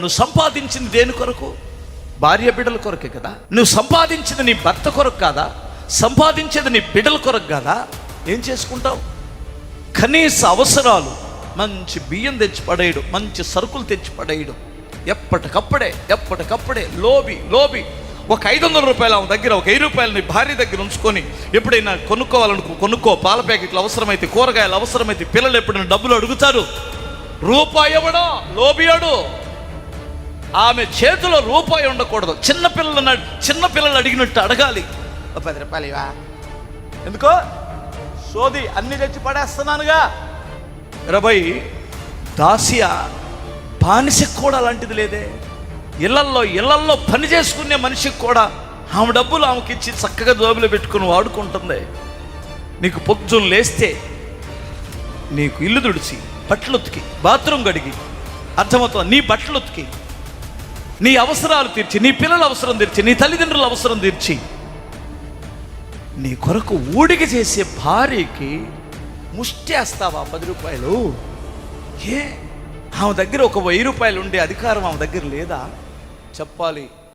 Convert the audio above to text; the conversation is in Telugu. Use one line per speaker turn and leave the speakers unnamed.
నువ్వు సంపాదించింది దేని కొరకు? భార్య బిడ్డల కొరకే కదా. నువ్వు సంపాదించింది నీ భర్త కొరకు కాదా? సంపాదించేది నీ బిడ్డల కొరకు కాదా? ఏం చేసుకుంటావు? కనీస అవసరాలు మంచి బియ్యం తెచ్చి పడేయడు మంచి సరుకులు తెచ్చి పడేయడు ఎప్పటికప్పుడే ఎప్పటికప్పుడే లోబి లోబి. ఒక ఐదు వందల రూపాయలు ఆమె దగ్గర ఒక వెయ్యి రూపాయలు నీ భార్య దగ్గర ఉంచుకొని ఎప్పుడైనా కొనుక్కోవాలనుకో కొనుక్కో పాల ప్యాకెట్లు అవసరమైతే కూరగాయలు అవసరమైతే పిల్లలు ఎప్పుడైనా డబ్బులు అడుగుతారు? రూపాయి ఇవ్వడం లోబియాడు ఆమె చేతిలో రూపాయి ఉండకూడదు. చిన్న పిల్లలు చిన్న పిల్లలు అడిగినట్టు అడగాలి. "ఓ పది రూపాయలు ఇవా ఎందుకో? సోది అన్ని తెచ్చి పడేస్తున్నానుగా. ఇరవై దాసియా బానిసకి కూడా అలాంటిది లేదే. ఇళ్ళల్లో ఇళ్ళల్లో పని చేసుకునే మనిషికి కూడా ఆమె డబ్బులు ఆమెకి ఇచ్చి చక్కగా జోబులో పెట్టుకుని వాడుకుంటుంది. నీకు పొద్దున్న లేస్తే నీకు ఇల్లు తుడిచి బట్టలు ఉతికి బాత్రూమ్ గడిగి అర్థమవుతుంది? నీ బట్టలు ఉతికి. నీ అవసరాలు తీర్చి నీ పిల్లల అవసరం తీర్చి నీ తల్లిదండ్రుల అవసరం తీర్చి. నీ కొరకు ఊడికి చేసే భార్యకి ముష్టేస్తావా పది రూపాయలు? ఏ? ఆమె దగ్గర ఒక వెయ్యి రూపాయలు ఉండే అధికారం ఆమె దగ్గర లేదా? చెప్పాలి.